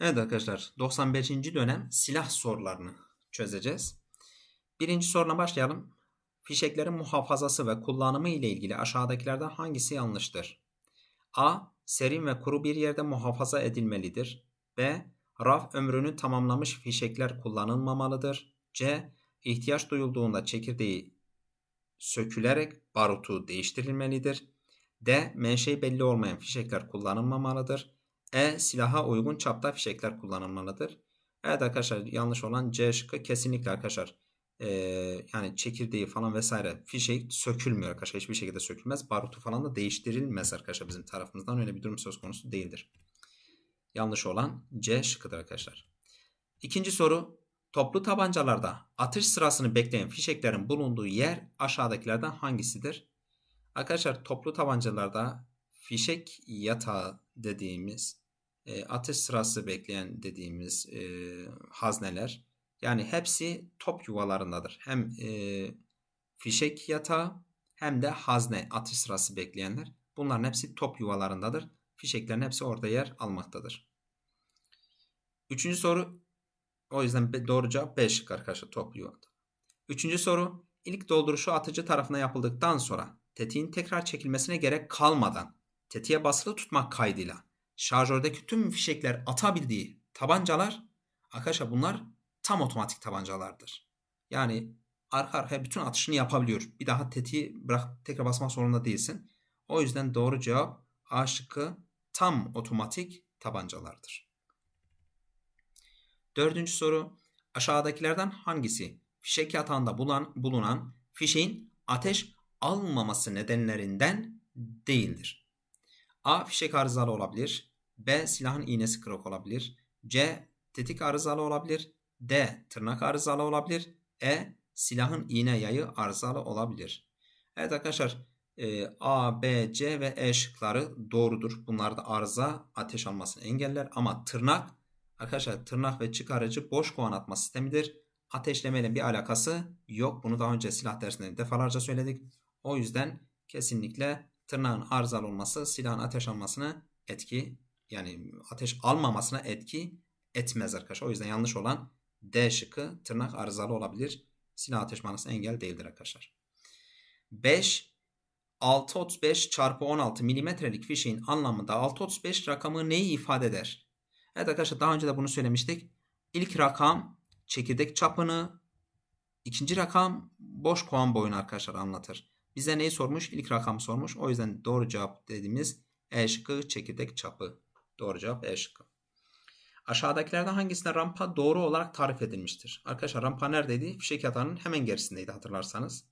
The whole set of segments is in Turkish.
Evet arkadaşlar 95. dönem silah sorularını çözeceğiz. Birinci soruna başlayalım. Fişeklerin muhafazası ve kullanımı ile ilgili aşağıdakilerden hangisi yanlıştır? A. Serin ve kuru bir yerde muhafaza edilmelidir. B. Raf ömrünü tamamlamış fişekler kullanılmamalıdır. C. İhtiyaç duyulduğunda çekirdeği sökülerek barutu değiştirilmelidir. D. Menşei belli olmayan fişekler kullanılmamalıdır. E. Silaha uygun çapta fişekler kullanılmalıdır. Evet arkadaşlar yanlış olan C şıkkı kesinlikle arkadaşlar. Ee, yani çekirdeği falan vesaire fişek sökülmüyor arkadaşlar. Hiçbir şekilde sökülmez. Barutu falan da değiştirilmez arkadaşlar bizim tarafımızdan. Öyle bir durum söz konusu değildir. Yanlış olan C şıkkıdır arkadaşlar. İkinci soru. Toplu tabancalarda atış sırasını bekleyen fişeklerin bulunduğu yer aşağıdakilerden hangisidir? Arkadaşlar toplu tabancalarda fişek yatağı dediğimiz e, atış sırası bekleyen dediğimiz e, hazneler yani hepsi top yuvalarındadır. Hem e, fişek yatağı hem de hazne atış sırası bekleyenler. Bunların hepsi top yuvalarındadır. Fişeklerin hepsi orada yer almaktadır. Üçüncü soru o yüzden doğru cevap B arkadaşlar top yuvada. Üçüncü soru ilk dolduruşu atıcı tarafına yapıldıktan sonra tetiğin tekrar çekilmesine gerek kalmadan tetiğe basılı tutmak kaydıyla şarjördeki tüm fişekler atabildiği tabancalar arkadaşlar bunlar tam otomatik tabancalardır. Yani arka arkaya bütün atışını yapabiliyor. Bir daha tetiği bırak tekrar basmak zorunda değilsin. O yüzden doğru cevap A şıkkı tam otomatik tabancalardır. Dördüncü soru. Aşağıdakilerden hangisi fişek yatağında bulunan, bulunan fişeğin ateş almaması nedenlerinden değildir? A. Fişek arızalı olabilir. B. Silahın iğnesi kırık olabilir. C. Tetik arızalı olabilir. D. Tırnak arızalı olabilir. E. Silahın iğne yayı arızalı olabilir. Evet arkadaşlar e, A, B, C ve E şıkları doğrudur. Bunlar da arıza ateş almasını engeller. Ama tırnak arkadaşlar tırnak ve çıkarıcı boş kovan atma sistemidir. Ateşlemeyle bir alakası yok. Bunu daha önce silah dersinde defalarca söyledik. O yüzden kesinlikle tırnağın arızalı olması silahın ateş almasını etki yani ateş almamasına etki etmez arkadaşlar. O yüzden yanlış olan D şıkkı tırnak arızalı olabilir. Silah ateş manası engel değildir arkadaşlar. 5 635 çarpı 16 milimetrelik fişeğin anlamında 635 rakamı neyi ifade eder? Evet arkadaşlar daha önce de bunu söylemiştik. İlk rakam çekirdek çapını, ikinci rakam boş kovan boyunu arkadaşlar anlatır. Bize neyi sormuş? İlk rakam sormuş. O yüzden doğru cevap dediğimiz E şıkkı çekirdek çapı. Doğru cevap E şıkkı. Aşağıdakilerden hangisinde rampa doğru olarak tarif edilmiştir? Arkadaşlar rampa neredeydi? Fişek yatağının hemen gerisindeydi hatırlarsanız.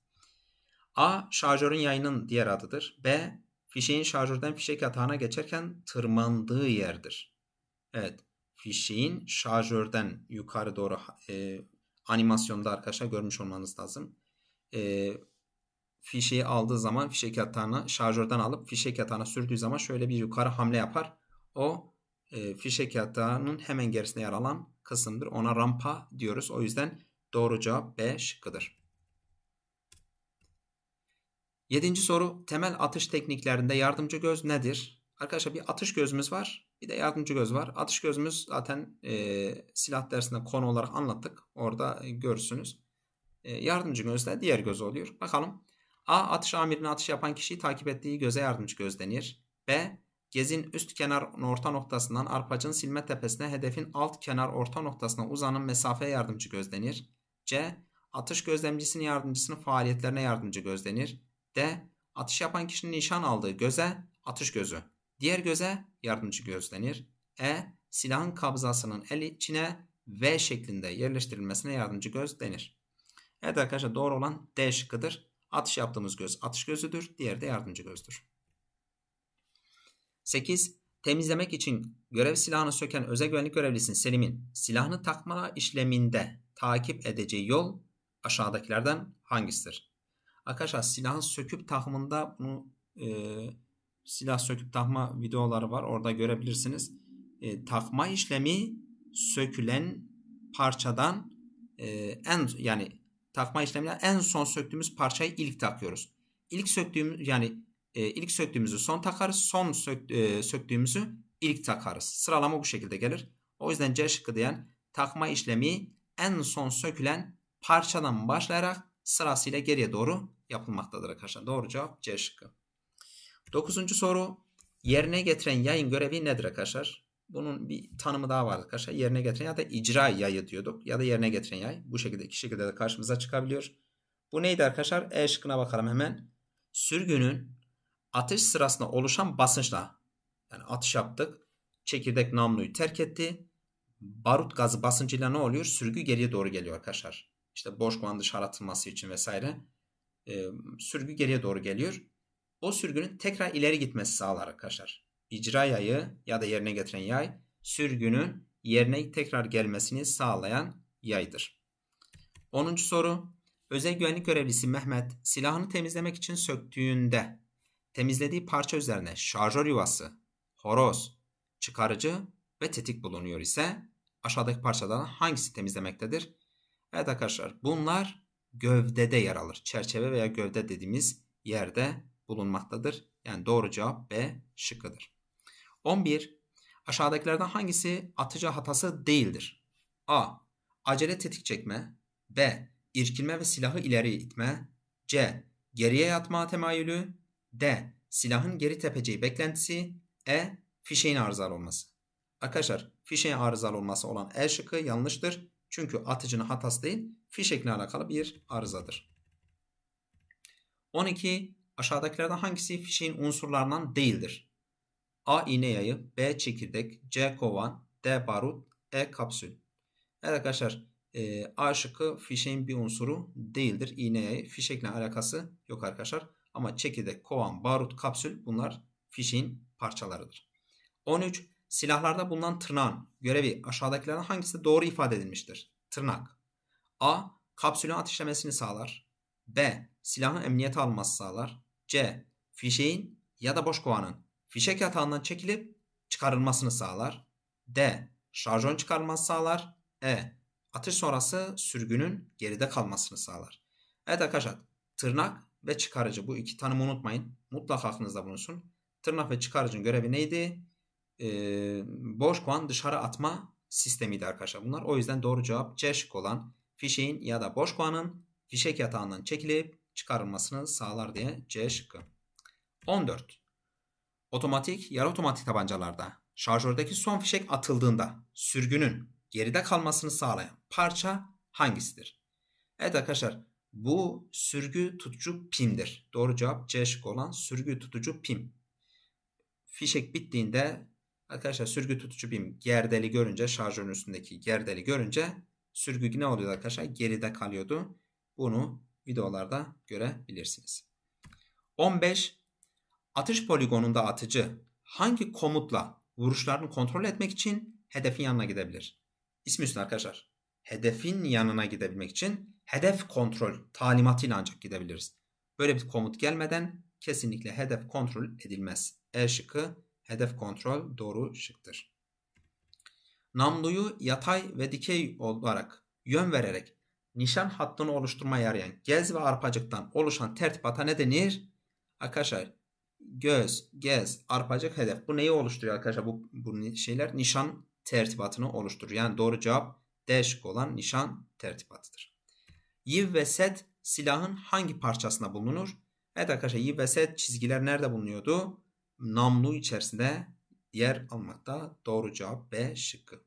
A. Şarjörün yayının diğer adıdır. B. Fişeğin şarjörden fişek yatağına geçerken tırmandığı yerdir. Evet. Fişeğin şarjörden yukarı doğru e, animasyonda arkadaşlar görmüş olmanız lazım. E, fişeği aldığı zaman fişek yatağına şarjörden alıp fişek yatağına sürdüğü zaman şöyle bir yukarı hamle yapar. O e, fişek yatağının hemen gerisinde yer alan kısımdır. Ona rampa diyoruz. O yüzden doğru cevap B şıkkıdır. Yedinci soru temel atış tekniklerinde yardımcı göz nedir? Arkadaşlar bir atış gözümüz var. Bir de yardımcı göz var. Atış gözümüz zaten e, silah dersinde konu olarak anlattık. Orada e, görürsünüz. E, yardımcı göz de diğer göz oluyor. Bakalım. A. Atış amirine atış yapan kişiyi takip ettiği göze yardımcı göz denir. B. Gezin üst kenar orta noktasından arpacın silme tepesine hedefin alt kenar orta noktasına uzanan mesafeye yardımcı göz denir. C. Atış gözlemcisinin yardımcısının faaliyetlerine yardımcı göz denir. D. Atış yapan kişinin nişan aldığı göze atış gözü. Diğer göze yardımcı göz denir. E. Silahın kabzasının el içine V şeklinde yerleştirilmesine yardımcı göz denir. Evet arkadaşlar doğru olan D şıkkıdır. Atış yaptığımız göz atış gözüdür. Diğeri de yardımcı gözdür. 8. Temizlemek için görev silahını söken özel güvenlik görevlisinin Selim'in silahını takma işleminde takip edeceği yol aşağıdakilerden hangisidir? Arkadaşlar silahın söküp takımında bunu e, silah söküp takma videoları var. Orada görebilirsiniz. E, takma işlemi sökülen parçadan e, en yani takma işlemine en son söktüğümüz parçayı ilk takıyoruz. İlk söktüğümüz yani e, ilk söktüğümüzü son takarız. Son sök, e, söktüğümüzü ilk takarız. Sıralama bu şekilde gelir. O yüzden C şıkkı diyen takma işlemi en son sökülen parçadan başlayarak sırasıyla geriye doğru yapılmaktadır arkadaşlar. Doğru cevap C şıkkı. Dokuzuncu soru. Yerine getiren yayın görevi nedir arkadaşlar? Bunun bir tanımı daha var arkadaşlar. Yerine getiren ya da icra yayı diyorduk. Ya da yerine getiren yay. Bu şekilde iki şekilde de karşımıza çıkabiliyor. Bu neydi arkadaşlar? E şıkkına bakalım hemen. Sürgünün atış sırasında oluşan basınçla yani atış yaptık. Çekirdek namluyu terk etti. Barut gazı basıncıyla ne oluyor? Sürgü geriye doğru geliyor arkadaşlar. İşte boş kovanın dışarı atılması için vesaire. E, sürgü geriye doğru geliyor. O sürgünün tekrar ileri gitmesi sağlar arkadaşlar. İcra yayı ya da yerine getiren yay sürgünün yerine tekrar gelmesini sağlayan yaydır. 10. soru. Özel güvenlik görevlisi Mehmet silahını temizlemek için söktüğünde temizlediği parça üzerine şarjör yuvası, horoz, çıkarıcı ve tetik bulunuyor ise aşağıdaki parçalardan hangisi temizlemektedir? Evet arkadaşlar bunlar gövdede yer alır. Çerçeve veya gövde dediğimiz yerde bulunmaktadır. Yani doğru cevap B şıkkıdır. 11. Aşağıdakilerden hangisi atıcı hatası değildir? A. Acele tetik çekme. B. İrkilme ve silahı ileri itme. C. Geriye yatma temayülü. D. Silahın geri tepeceği beklentisi. E. Fişeğin arızalı olması. Arkadaşlar fişeğin arızalı olması olan E şıkkı yanlıştır. Çünkü atıcının hatası değil fişekle alakalı bir arızadır. 12. Aşağıdakilerden hangisi fişeğin unsurlarından değildir? A. iğne yayı B. Çekirdek C. Kovan D. Barut E. Kapsül Evet arkadaşlar e, A şıkkı fişeğin bir unsuru değildir. İğne fişekle alakası yok arkadaşlar. Ama çekirdek, kovan, barut, kapsül bunlar fişeğin parçalarıdır. 13. Silahlarda bulunan tırnağın görevi aşağıdakilerden hangisi doğru ifade edilmiştir? Tırnak. A. Kapsülün ateşlemesini sağlar. B. Silahın emniyete alması sağlar. C. Fişeğin ya da boş kovanın fişek yatağından çekilip çıkarılmasını sağlar. D. Şarjön çıkarılması sağlar. E. Atış sonrası sürgünün geride kalmasını sağlar. Evet arkadaşlar tırnak ve çıkarıcı bu iki tanımı unutmayın. Mutlaka aklınızda bulunsun. Tırnak ve çıkarıcının görevi neydi? Ee, boş kovan dışarı atma sistemiydi arkadaşlar bunlar. O yüzden doğru cevap C şık olan fişeğin ya da boş kovanın fişek yatağından çekilip çıkarılmasını sağlar diye C şıkkı. 14. Otomatik, yarı otomatik tabancalarda şarjördeki son fişek atıldığında sürgünün geride kalmasını sağlayan parça hangisidir? Evet arkadaşlar bu sürgü tutucu pimdir. Doğru cevap C şıkkı olan sürgü tutucu pim. Fişek bittiğinde arkadaşlar sürgü tutucu pim gerdeli görünce şarjörün üstündeki gerdeli görünce sürgü ne oluyor arkadaşlar? Geride kalıyordu. Bunu videolarda görebilirsiniz. 15. Atış poligonunda atıcı hangi komutla vuruşlarını kontrol etmek için hedefin yanına gidebilir? İsmi üstüne arkadaşlar. Hedefin yanına gidebilmek için hedef kontrol talimatıyla ancak gidebiliriz. Böyle bir komut gelmeden kesinlikle hedef kontrol edilmez. E şıkkı hedef kontrol doğru şıktır. Namluyu yatay ve dikey olarak yön vererek nişan hattını oluşturmaya yarayan gez ve arpacıktan oluşan tertibata ne denir? Arkadaşlar göz, gez, arpacık, hedef. Bu neyi oluşturuyor arkadaşlar? Bu, bu şeyler nişan tertibatını oluşturur. Yani doğru cevap D şıkkı olan nişan tertibatıdır. Yiv ve set silahın hangi parçasında bulunur? Evet arkadaşlar yiv ve set çizgiler nerede bulunuyordu? Namlu içerisinde yer almakta. Doğru cevap B şıkkı.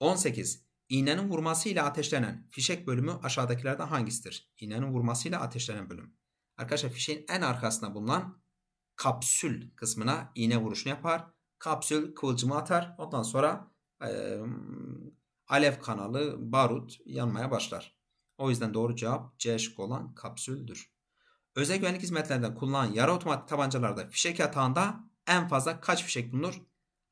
18. İğnenin vurmasıyla ateşlenen fişek bölümü aşağıdakilerden hangisidir? İğnenin vurmasıyla ateşlenen bölüm. Arkadaşlar fişeğin en arkasında bulunan kapsül kısmına iğne vuruşunu yapar kapsül kıvılcımı atar. Ondan sonra e, alev kanalı, barut yanmaya başlar. O yüzden doğru cevap C şıkkı olan kapsüldür. Özel güvenlik hizmetlerinden kullanılan yarı otomatik tabancalarda fişek yatağında en fazla kaç fişek bulunur?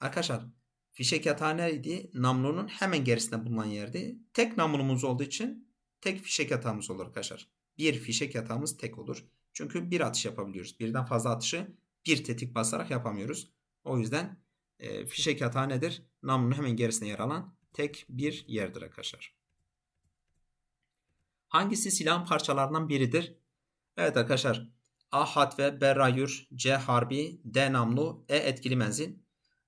Arkadaşlar fişek yatağı neydi? Namlunun hemen gerisinde bulunan yerdi. Tek namlumuz olduğu için tek fişek yatağımız olur arkadaşlar. Bir fişek yatağımız tek olur. Çünkü bir atış yapabiliyoruz. Birden fazla atışı bir tetik basarak yapamıyoruz. O yüzden e, fişek yatağı nedir? Namlunun hemen gerisine yer alan tek bir yerdir arkadaşlar. Hangisi silahın parçalarından biridir? Evet arkadaşlar. A hatve, B rayür, C harbi, D namlu, E etkili menzil.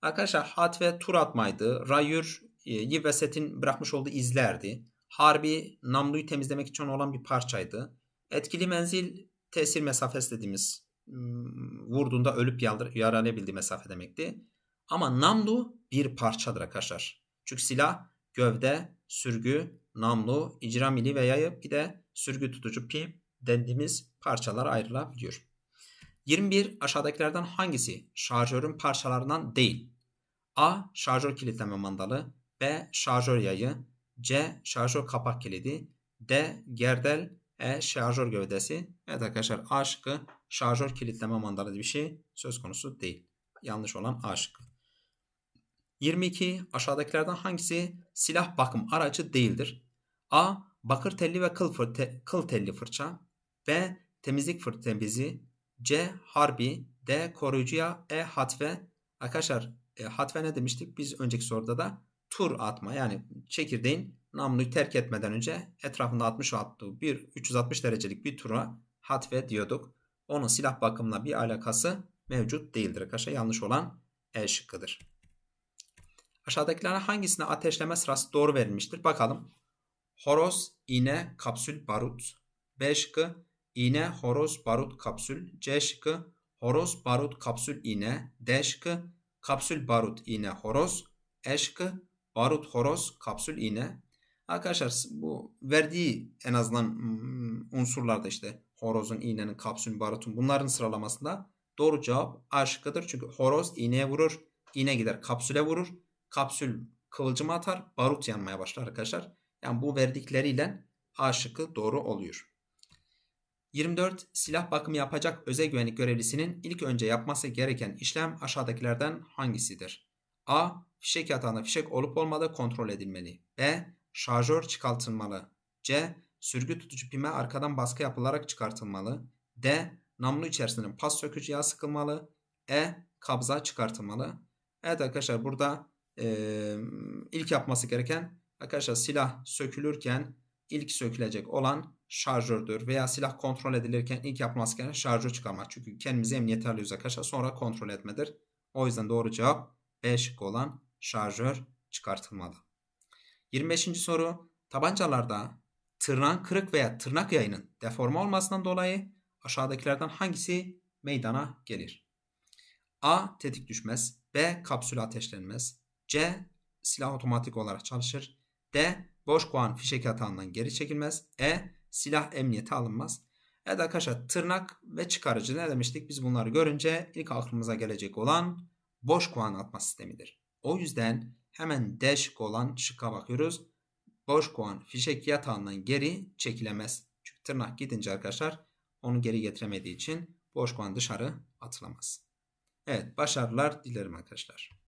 Arkadaşlar hatve tur atmaydı. Rayür e, Yves bırakmış olduğu izlerdi. Harbi namluyu temizlemek için olan bir parçaydı. Etkili menzil tesir mesafesi dediğimiz vurduğunda ölüp yaralayabildiği mesafe demekti. Ama namlu bir parçadır arkadaşlar. Çünkü silah gövde, sürgü, namlu, icra mili ve yayı bir de sürgü tutucu pim dediğimiz parçalara ayrılabiliyor. 21 aşağıdakilerden hangisi şarjörün parçalarından değil? A. Şarjör kilitleme mandalı B. Şarjör yayı C. Şarjör kapak kilidi D. Gerdel E. Şarjör gövdesi Evet arkadaşlar A şıkkı şarjör kilitleme mandalı bir şey söz konusu değil. Yanlış olan A şıkkı. 22. Aşağıdakilerden hangisi silah bakım aracı değildir? A. Bakır telli ve kıl, fır, te, kıl telli fırça B. Temizlik fırça bezi C. Harbi D. Koruyucuya E. Hatve Arkadaşlar e, hatve ne demiştik? Biz önceki soruda da tur atma yani çekirdeğin namluyu terk etmeden önce etrafında 60 attığı bir 360 derecelik bir tura hatve diyorduk. Onun silah bakımına bir alakası mevcut değildir arkadaşlar. Yanlış olan E şıkkıdır. Aşağıdakilerden hangisine ateşleme sırası doğru verilmiştir? Bakalım. Horoz, iğne, kapsül, barut. B şıkkı iğne, horoz, barut, kapsül. C şıkkı horoz, barut, kapsül, iğne. D şıkkı kapsül, barut, iğne, horoz. E şıkkı barut, horoz, kapsül, iğne. Arkadaşlar bu verdiği en azından hmm, unsurlarda işte horozun, iğnenin, kapsülün, barutun bunların sıralamasında doğru cevap A şıkkıdır. Çünkü horoz iğneye vurur, iğne gider kapsüle vurur. Kapsül kıvılcım atar, barut yanmaya başlar arkadaşlar. Yani bu verdikleriyle A şıkkı doğru oluyor. 24. Silah bakımı yapacak özel güvenlik görevlisinin ilk önce yapması gereken işlem aşağıdakilerden hangisidir? A. Fişek yatağında fişek olup olmadığı kontrol edilmeli. B. Şarjör çıkartılmalı. C. Sürgü tutucu pime arkadan baskı yapılarak çıkartılmalı. D. Namlu içerisinde pas sökücü yağ sıkılmalı. E. Kabza çıkartılmalı. Evet arkadaşlar burada e, ilk yapması gereken arkadaşlar silah sökülürken ilk sökülecek olan şarjördür veya silah kontrol edilirken ilk yapması gereken şarjör çıkarmak. Çünkü kendimizi emniyete alıyoruz arkadaşlar sonra kontrol etmedir. O yüzden doğru cevap B şıkkı olan şarjör çıkartılmalı. 25. soru tabancalarda tırnağın kırık veya tırnak yayının deforme olmasından dolayı aşağıdakilerden hangisi meydana gelir? A. Tetik düşmez. B. Kapsül ateşlenmez. C. Silah otomatik olarak çalışır. D. Boş koğan fişek yatağından geri çekilmez. E. Silah emniyete alınmaz. Evet arkadaşlar tırnak ve çıkarıcı ne demiştik? Biz bunları görünce ilk aklımıza gelecek olan boş koğan atma sistemidir. O yüzden hemen D şıkkı olan şıkka bakıyoruz. Boş koğan fişek yatağından geri çekilemez. Çünkü tırnak gidince arkadaşlar onu geri getiremediği için boş koğan dışarı atılamaz. Evet başarılar dilerim arkadaşlar.